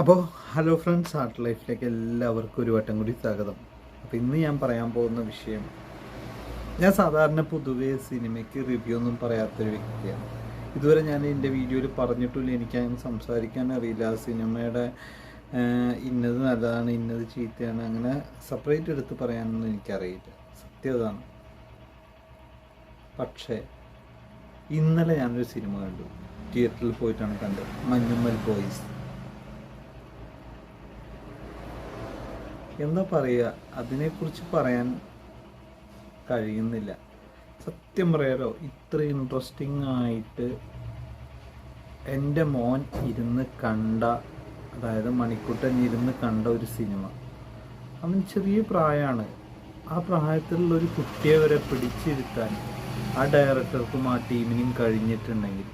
അപ്പോൾ hello friends art ലൈഫിലേക്ക് എല്ലാവർക്കും ഒരു വട്ടം കൂടി സ്വാഗതം. അപ്പോൾ ഇന്ന് ഞാൻ പറയാൻ പോകുന്ന വിഷയം ഞാൻ സാധാരണ പൊതുവേ സിനിമയ്ക്ക് റിവ്യൂ ഒന്നും പറയാത്തൊരു വ്യക്തിയാണ്. ഇതുവരെ ഞാൻ എന്റെ വീഡിയോയിൽ പറഞ്ഞിട്ടില്ല എനിക്കങ്ങനെ സംസാരിക്കാൻ അറിയില്ല. സിനിമയുടെ ഇന്നത് നല്ലതാണ് ഇന്നത് ചീത്തയാണ് അങ്ങനെ സെപ്പറേറ്റ് എടുത്ത് പറയാനൊന്നും എനിക്കറിയില്ല. സത്യം അതാണ്. പക്ഷേ ഇന്നലെ ഞാനൊരു സിനിമ കണ്ടു. തിയേറ്ററിൽ പോയിട്ടാണ് കണ്ടത്. മഞ്ഞുമ്മൽ ബോയ്സ്. എന്താ പറയുക അതിനെക്കുറിച്ച് പറയാൻ കഴിയുന്നില്ല. സത്യം പറയാലോ ഇത്ര ഇൻട്രസ്റ്റിംഗ് ആയിട്ട് എന്റെ മോൻ ഇരുന്ന് കണ്ട അതായത് മണിക്കുട്ടൻ ഇരുന്ന് കണ്ട ഒരു സിനിമ. അവൻ ചെറിയ പ്രായമാണ് ആ പ്രായത്തിലുള്ള ഒരു കുട്ടിയെ വരെ പിടിച്ചിരുത്താൻ ആ ഡയറക്ടർക്കും ആ ടീമിനും കഴിഞ്ഞിട്ടുണ്ടെങ്കിൽ.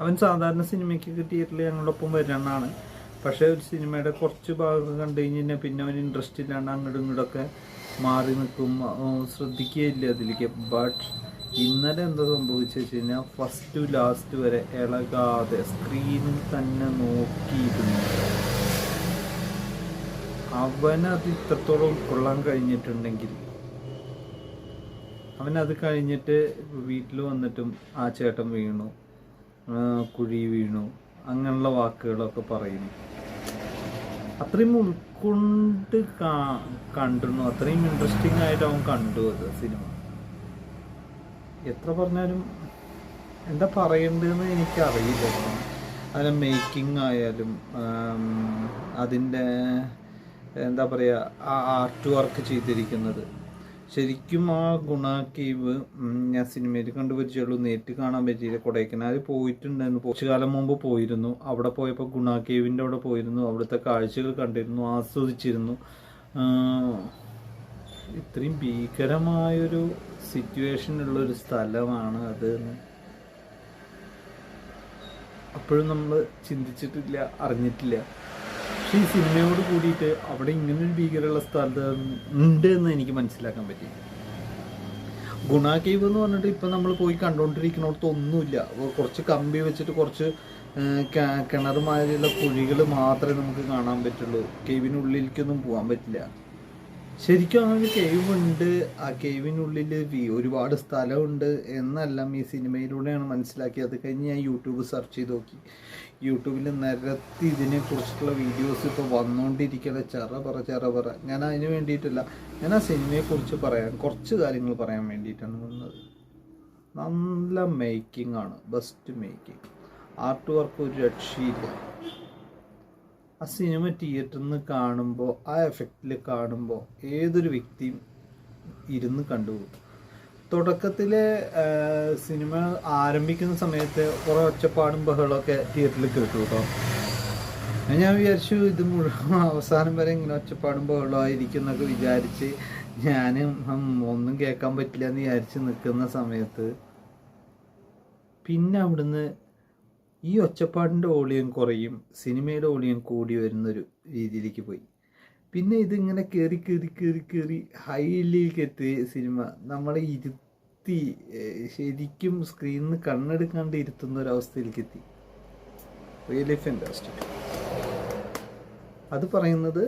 അവൻ സാധാരണ സിനിമയ്ക്ക് തിയേറ്ററിൽ ഞങ്ങളുടെ ഒപ്പം വരണാണ് പക്ഷേ ഒരു സിനിമയുടെ കുറച്ച് ഭാഗം കണ്ടു കഴിഞ്ഞാൽ പിന്നെ അവൻ ഇൻട്രസ്റ്റ് ഇല്ലാണ്ട് അങ്ങോട്ടും ഇങ്ങോട്ടൊക്കെ മാറി നിൽക്കും. ശ്രദ്ധിക്കുകയില്ല അതിലേക്ക്. ബട്ട് ഇന്നലെ എന്താ സംഭവിച്ചു വെച്ച് കഴിഞ്ഞാൽ ഫസ്റ്റ് ടു ലാസ്റ്റ് വരെ ഇളകാതെ സ്ക്രീനിൽ തന്നെ നോക്കിയിരുന്നു. അവനത് ഇത്രത്തോളം ഉൾക്കൊള്ളാൻ കഴിഞ്ഞിട്ടുണ്ടെങ്കിൽ അവനത് കഴിഞ്ഞിട്ട് വീട്ടിൽ വന്നിട്ടും ആ ചേട്ടൻ വീണു. കുഴി വീണു. അങ്ങനെയുള്ള വാക്കുകളൊക്കെ പറയുന്നു. അത്രയും ഉൾക്കൊണ്ട് കണ്ടിരുന്നു. അത്രയും ഇൻട്രസ്റ്റിംഗ് ആയിട്ട് അവൻ കണ്ടു അത് സിനിമ. എത്ര പറഞ്ഞാലും എന്താ പറയേണ്ടതെന്ന് എനിക്കറിയില്ല. അതിന്റെ മേക്കിംഗ് ആയാലും അതിന്റെ എന്താ പറയുക ആ ആർട്ട് വർക്ക് ചെയ്തിരിക്കുന്നത്. ശരിക്കും ആ ഗുണ കേവ് ഞാൻ സിനിമയിൽ കണ്ടു പരിചയമുള്ളൂ. നേരിട്ട് കാണാൻ പറ്റിയില്ല. കൊടൈക്കനാൽ പോയിട്ടുണ്ടായിരുന്നു. കുറച്ചു കാലം മുമ്പ് പോയിരുന്നു. അവിടെ പോയപ്പോൾ ഗുണ കേവിന്റെ അവിടെ പോയിരുന്നു. അവിടുത്തെ കാഴ്ചകൾ കണ്ടിരുന്നു. ആസ്വദിച്ചിരുന്നു. ഇത്രയും ഭീകരമായൊരു സിറ്റുവേഷൻ ഒരു സ്ഥലമാണ് അത് അപ്പോഴും നമ്മൾ ചിന്തിച്ചിട്ടില്ല അറിഞ്ഞിട്ടില്ല. പക്ഷെ ഈ സിനിമയോട് കൂടിയിട്ട് അവിടെ ഇങ്ങനൊരു ഭീകരമുള്ള സ്ഥലത്ത് ഉണ്ട് എന്ന് എനിക്ക് മനസ്സിലാക്കാൻ പറ്റി. ഗുണ കേവ് എന്ന് പറഞ്ഞിട്ട് ഇപ്പം നമ്മൾ പോയി കണ്ടുകൊണ്ടിരിക്കുന്നിടത്ത് ഒന്നുമില്ല. കുറച്ച് കമ്പി വെച്ചിട്ട് കുറച്ച് കിണർ മാതിരിയുള്ള കുഴികൾ മാത്രമേ നമുക്ക് കാണാൻ പറ്റുള്ളൂ. കേവിനുള്ളിലേക്കൊന്നും പോകാൻ പറ്റില്ല. ശരിക്കും അങ്ങനെ കേവ് ഉണ്ട്. ആ കേവിനുള്ളിൽ ഒരുപാട് സ്ഥലമുണ്ട്. എന്നെല്ലാം ഈ സിനിമയിലൂടെയാണ് മനസ്സിലാക്കിയത്. കഴിഞ്ഞ് ഞാൻ യൂട്യൂബ് സെർച്ച് ചെയ്ത് നോക്കി. യൂട്യൂബിൽ നിരത്തി ഇതിനെ കുറിച്ചിട്ടുള്ള വീഡിയോസ് ഇപ്പോൾ വന്നുകൊണ്ടിരിക്കുന്ന ചെറ പറ ചെറ പറ. ഞാൻ അതിന് വേണ്ടിയിട്ടല്ല. ഞാൻ ആ സിനിമയെക്കുറിച്ച് പറയാൻ കുറച്ച് കാര്യങ്ങൾ പറയാൻ വേണ്ടിയിട്ടാണ് വന്നത്. നല്ല മേക്കിംഗ് ആണ്. ബെസ്റ്റ് മേക്കിംഗ് ആർട്ട് വർക്ക് ഒരു രക്ഷയില്ല. ആ സിനിമ തിയേറ്ററിൽ നിന്ന് കാണുമ്പോൾ ആ എഫക്റ്റിൽ കാണുമ്പോൾ ഏതൊരു വ്യക്തിയും ഇരുന്ന് കണ്ടുപോകും. തുടക്കത്തിലെ സിനിമ ആരംഭിക്കുന്ന സമയത്ത് കുറേ ഒച്ചപ്പാടും ബഹളമൊക്കെ തിയേറ്ററിൽ കേട്ടു കേട്ടോ. ഞാൻ വിചാരിച്ചു ഇത് മുഴുവൻ അവസാനം വരെ ഇങ്ങനെ ഒച്ചപ്പാടും ബഹളമായിരിക്കും എന്നൊക്കെ വിചാരിച്ച് ഞാനും ഒന്നും കേൾക്കാൻ പറ്റില്ല എന്ന് വിചാരിച്ച് നിൽക്കുന്ന സമയത്ത് പിന്നെ അവിടുന്ന് ഈ ഒച്ചപ്പാടിന്റെ ഓളിയം കുറയും സിനിമയുടെ ഓളിയം കൂടി വരുന്നൊരു രീതിയിലേക്ക് പോയി. പിന്നെ ഇതിങ്ങനെ കയറി കയറി കയറി കയറി ഹൈയിലേക്ക് എത്തി സിനിമ നമ്മളെ ഏഹ്, ശരിക്കും സ്ക്രീനിൽ നിന്ന് കണ്ണെടുക്കാണ്ട് ഇരുത്തുന്ന ഒരു അവസ്ഥയിലേക്ക് എത്തി. റിയലി ഫാന്റാസ്റ്റിക് അത് പറയുന്നത്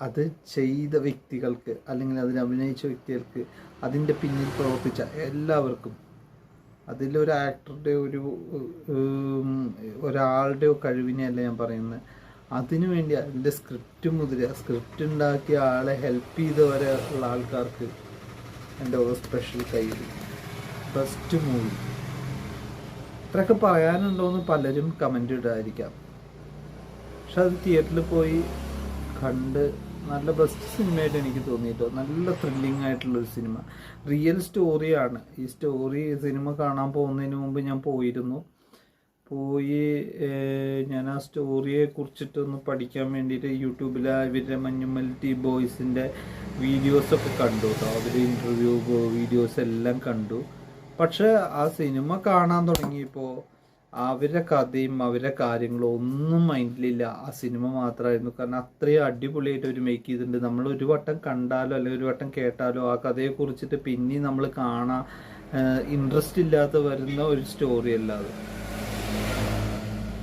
അത് ചെയ്ത വ്യക്തികൾക്ക് അല്ലെങ്കിൽ അതിൽ അഭിനയിച്ച വ്യക്തികൾക്ക് അതിന്റെ പിന്നിൽ പ്രവർത്തിച്ച എല്ലാവർക്കും അതിലൊരു ആക്ടറുടെ ഒരു ഒരാളുടെ ഒരാളുടെയോ കഴിവിനെയല്ല ഞാൻ പറയുന്നത്. അതിനു വേണ്ടി അതിന്റെ സ്ക്രിപ്റ്റ് മുതൽ സ്ക്രിപ്റ്റ് ഉണ്ടാക്കിയ ആളെ ഹെൽപ്പ് ചെയ്തവരെ ഉള്ള ആൾക്കാർക്ക് എന്റെ ഓരോ സ്പെഷ്യൽ കയ്യിൽ ബെസ്റ്റ് മൂവി ഇത്രയൊക്കെ പറയാനുണ്ടോയെന്ന് പലരും കമന്റ് ഇടായിരിക്കാം പക്ഷെ അത് തിയേറ്ററിൽ പോയി കണ്ട് നല്ല ബെസ്റ്റ് സിനിമയായിട്ട് എനിക്ക് തോന്നിയിട്ടോ. നല്ല ത്രില്ലിംഗ് ആയിട്ടുള്ളൊരു സിനിമ റിയൽ സ്റ്റോറിയാണ് ഈ സ്റ്റോറി സിനിമ കാണാൻ പോകുന്നതിന് മുമ്പ് ഞാൻ പോയിരുന്നു. പോയി ഞാൻ ആ സ്റ്റോറിയെ കുറിച്ചിട്ടൊന്ന് പഠിക്കാൻ വേണ്ടിയിട്ട് യൂട്യൂബിൽ ഇവരുടെ മഞ്ഞുമൽ ടി ബോയ്സിന്റെ വീഡിയോസൊക്കെ കണ്ടു കേട്ടോ അവരുടെ ഇന്റർവ്യൂ വീഡിയോസ് എല്ലാം കണ്ടു. പക്ഷെ ആ സിനിമ കാണാൻ തുടങ്ങിയപ്പോൾ അവരുടെ കഥയും അവരുടെ കാര്യങ്ങളും ഒന്നും മൈൻഡിലില്ല. ആ സിനിമ മാത്രമായിരുന്നു. കാരണം അത്രയും അടിപൊളിയായിട്ട് അവർ മേക്ക് ചെയ്തിട്ടുണ്ട്. നമ്മൾ ഒരു വട്ടം കണ്ടാലോ അല്ലെങ്കിൽ ഒരു വട്ടം കേട്ടാലോ ആ കഥയെ കുറിച്ചിട്ട് പിന്നെയും നമ്മൾ കാണാൻ ഇൻട്രസ്റ്റ് ഇല്ലാത്ത വരുന്ന ഒരു സ്റ്റോറി അല്ലാതെ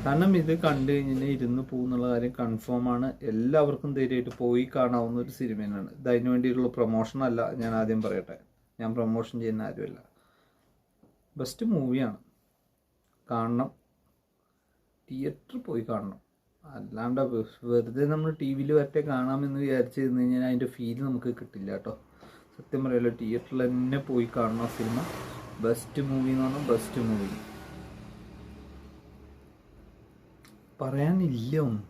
കാരണം ഇത് കണ്ടു കഴിഞ്ഞാൽ ഇരുന്ന് പോകുന്നുള്ള കാര്യം കൺഫേം ആണ്. എല്ലാവർക്കും ധൈര്യമായിട്ട് പോയി കാണാവുന്ന ഒരു സിനിമ തന്നെയാണ്. ഇത് അതിന് വേണ്ടിയിട്ടുള്ള പ്രൊമോഷൻ അല്ല ഞാൻ ആദ്യം പറയട്ടെ. ഞാൻ പ്രൊമോഷൻ ചെയ്യുന്ന ആരുമല്ല. ബെസ്റ്റ് മൂവിയാണ് കാണണം. തിയേറ്ററിൽ പോയി കാണണം. അല്ലാണ്ട് വെറുതെ നമ്മൾ ടി വിയിൽ വരട്ടെ കാണാമെന്ന് വിചാരിച്ചു കഴിഞ്ഞ് കഴിഞ്ഞാൽ അതിന്റെ ഫീൽ നമുക്ക് കിട്ടില്ല കേട്ടോ. സത്യം പറയല്ലോ തിയേറ്ററിൽ തന്നെ പോയി കാണണം സിനിമ ബെസ്റ്റ് മൂവി എന്ന് പറഞ്ഞാൽ ബെസ്റ്റ് മൂവി പറയാനില്ല ഒന്നും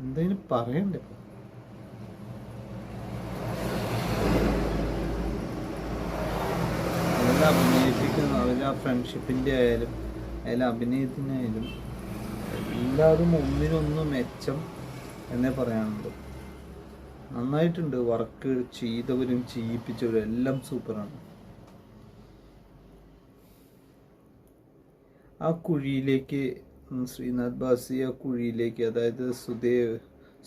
എന്തായാലും പറയണ്ടേ? അതിൽ അഭിനയിപ്പിക്കുന്ന അതിൽ ആ ഫ്രണ്ട്ഷിപ്പിന്റെ ആയാലും അതിൽ അഭിനയത്തിനായാലും എല്ലാവരും ഒന്നിനൊന്ന് മെച്ചം എന്നേ പറയാനുണ്ട് നന്നായിട്ടുണ്ട് വർക്ക് ചെയ്തവരും ചെയ്യിപ്പിച്ചവരും എല്ലാം സൂപ്പറാണ്. ആ കുഴിയിലേക്ക് ശ്രീനാഥ് ബാസി ആ കുഴിയിലേക്ക് അതായത് സുദേവ്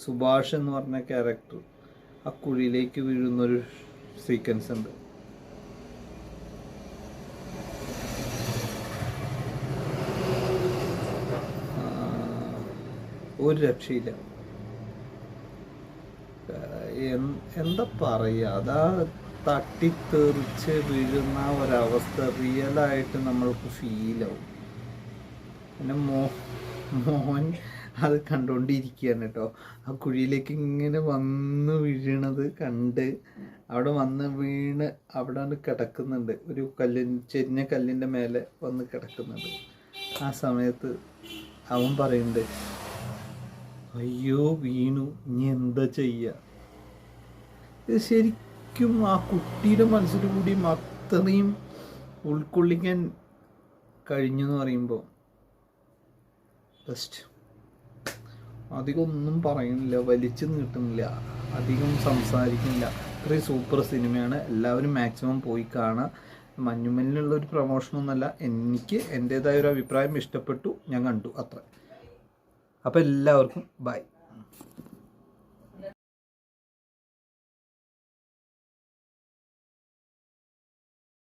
സുഭാഷ് എന്ന് പറഞ്ഞ ക്യാരക്ടർ ആ കുഴിയിലേക്ക് വീഴുന്നൊരു സീക്വൻസ് ഉണ്ട്. ഒരു രക്ഷയില്ല. എന്താ പറയുക അതാ തട്ടിത്തെറിച്ച് വീഴുന്ന ഒരവസ്ഥ റിയലായിട്ട് നമ്മൾക്ക് ഫീലാവും പിന്നെ മോ മോൻ അത് കണ്ടുകൊണ്ടിരിക്കുകയാണ് കേട്ടോ. ആ കുഴിയിലേക്ക് ഇങ്ങനെ വന്ന് വീഴണത് കണ്ട് അവിടെ വന്ന് വീണ് അവിടെ കിടക്കുന്നുണ്ട്. ഒരു കല്ലിൻ ചെരിഞ്ഞ കല്ലിന്റെ മേലെ വന്ന് കിടക്കുന്നുണ്ട്. ആ സമയത്ത് അവൻ പറയുന്നുണ്ട് അയ്യോ വീണു. ഇനി എന്താ ചെയ്യുക ഇത് ശരിക്കും ആ കുട്ടിയുടെ മനസ്സിൽ കൂടി അത്രയും ഉൾക്കൊള്ളിക്കാൻ കഴിഞ്ഞു എന്ന് പറയുമ്പോൾ ബെസ്റ്റ് അധികം ഒന്നും പറയുന്നില്ല വലിച്ചു നീട്ടുന്നില്ല അധികം സംസാരിക്കുന്നില്ല. ഇത്രയും സൂപ്പർ സിനിമയാണ് എല്ലാവരും മാക്സിമം പോയി കാണുക. മഞ്ഞുമല്ലിനുള്ള ഒരു പ്രൊമോഷനൊന്നുമല്ല എനിക്ക് എന്റേതായ ഒരു അഭിപ്രായം ഇഷ്ടപ്പെട്ടു. ഞാൻ കണ്ടു അത്ര. അപ്പോൾ എല്ലാവർക്കും ബൈ